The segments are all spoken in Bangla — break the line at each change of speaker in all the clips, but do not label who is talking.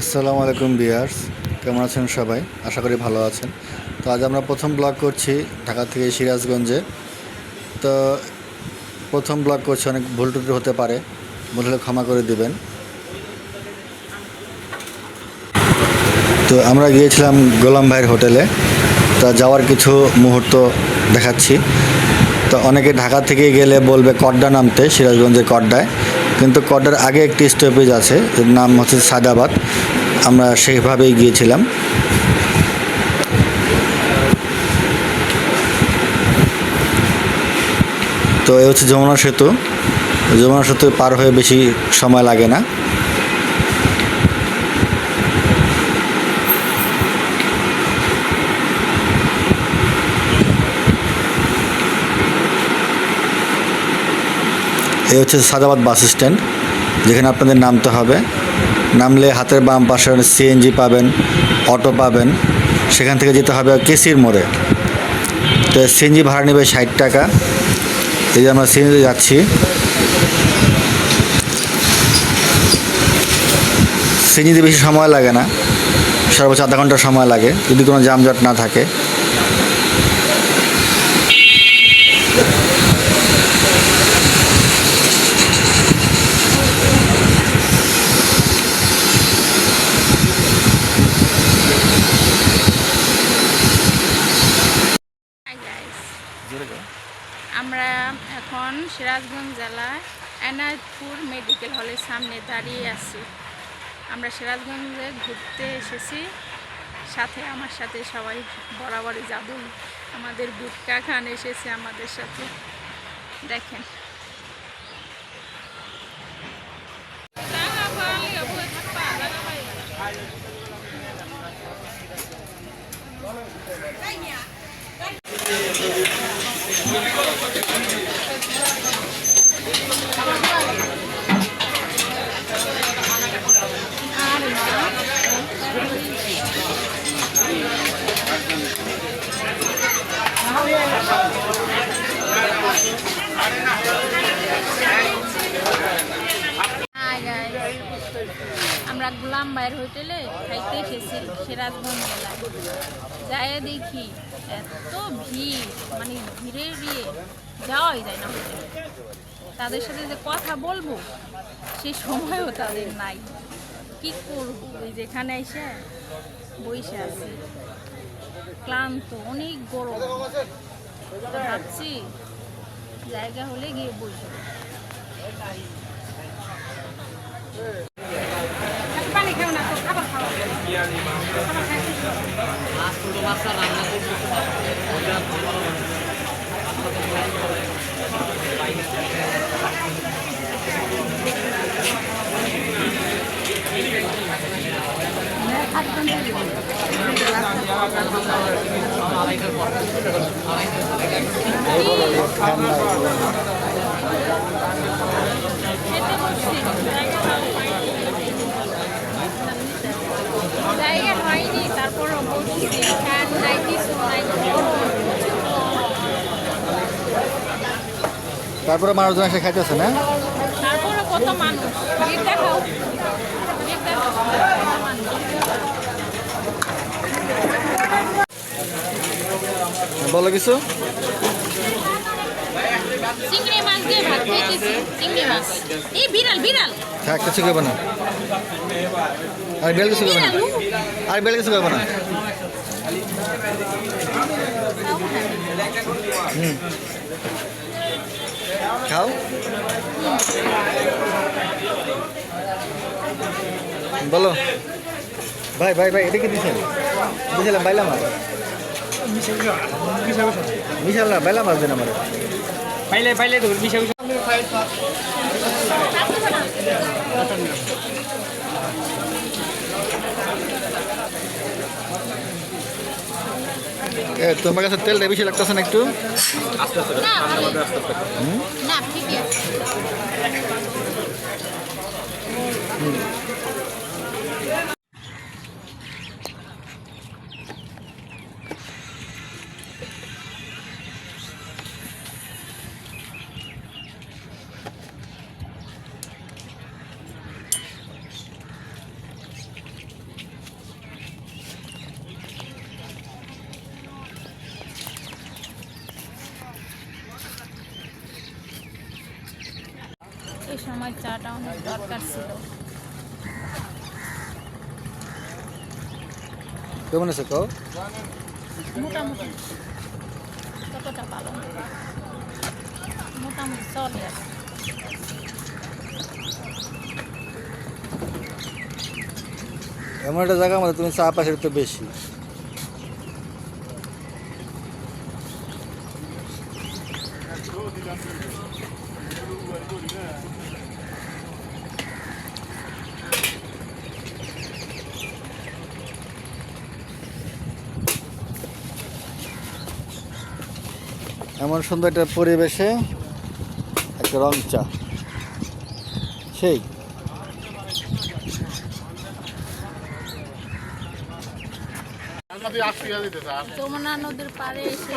আসসালামু আলাইকুম বিয়ার্স কেমন আছেন সবাই? আশা করি ভালো আছেন। তো আজ আমরা প্রথম ব্লগ করছি ঢাকা থেকে সিরাজগঞ্জে। তো প্রথম ব্লগ করছি, অনেক ভুল টুটি হতে পারে হলে ক্ষমা করে দিবেন। তো আমরা গিয়েছিলাম গোলাম ভাইয়ের হোটেলে। তা যাওয়ার কিছু মুহূর্ত দেখাচ্ছি। তো অনেকে ঢাকা থেকে গেলে বলবে কড্ডা নামতে, সিরাজগঞ্জের কড্ডায়। কিন্তু কটার আগে একটি স্টপেজ আছে, এর নাম হচ্ছে সাদাবাদ। আমরা সেইভাবেই গিয়েছিলাম। তো এই হচ্ছে যমুনা সেতু। যমুনা সেতু পার হয়ে বেশি সময় লাগে না। এই হচ্ছে সাদাবাদ বাস স্ট্যান্ড, যেখানে আপনাদের নামতে হবে। নামলে হাতের বাম পাশে সিএনজি পাবেন, অটো পাবেন, সেখান থেকে যেতে হবে কেসির মোড়ে। তো সিএনজি ভাড়া নেবে ষাট টাকা। এই যে আমরা সিএনজি যাচ্ছি। সিএনজিতে বেশি সময় লাগে না, সর্বোচ্চ আধা ঘণ্টা সময় লাগে, যদি কোনো যানজট না থাকে।
আমরা এখন সিরাজগঞ্জ জেলায় এনায়তপুর মেডিকেল হলের সামনে দাঁড়িয়ে আছি। আমরা সিরাজগঞ্জে ঘুরতে এসেছি। সাথে আমার সাথে সবাই বরাবরই যাব আমাদের গুটকা খান এসেছে আমাদের সাথে। দেখেন। 私は。আমরা গোলাম ভাইয়ের হোটেলে খাইতে এসেছি সিরাজগঞ্জ জেলায় যাই দেখি এত ভিড় মানে ভিড়ে দিয়ে যাওয়াই যায় না হোটেলে। তাদের সাথে যে কথা বলব, সে সময়ও তাদের নাই। কি করব? ওই যেখানে এসে বসে আছি। ক্লান্ত, অনেক গরম। ভাবছি জায়গা হলে গিয়ে বসবো পানি খেও না তো খাবার খাও খাবার খাই খেতে বসছি জায়গা হয়নি জায়গা হয়নি তারপরও বসছি ফ্যান নাই কিছু নাই
তারপরে মানুষজন এসে খাইতেছে না?
তারপরও কত মানুষ? দেখাও।
বলো কিছু?
চিংড়ি মাছ দিয়ে ভাত খাইতেছি। চিংড়ি মাছ। এই বিড়াল বিড়াল।
থাক কিছু করব না। আর বেল কিছু করব না। আর বেল কিছু করব না। হুম খাও বলো। ভাই ভাই ভাই এটা কি দিছেন দিছিলাম বাইলা মাছ বিশাল না বাইলা মাছ দেন আমার।
পাইলে পাইলে তো বিশা বিশা
এ, তোমার কাছে তেলটা বেশি লাগতেছে না একটু?
না আছে সময় চাটা অনেক দরকার ছিল।
কেমন আছে কও?
মোটামুটি। ততটা ভালো মোটামুটি চলে কি।
এমন একটা জায়গার মধ্যে তুমি চা পাশে তো বেশি। এমন সুন্দর একটা পরিবেশে একটা রং চা। সেই।
যমুনা নদীর পাড়ে এসে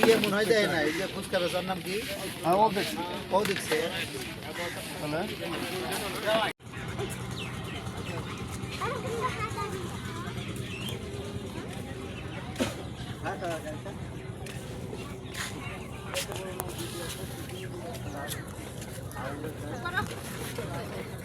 দিয়ে মনে হয় দেয় না এই যে ফুচকা বেচার নাম কি? ও দেখছে ও দেখছে
Thank you.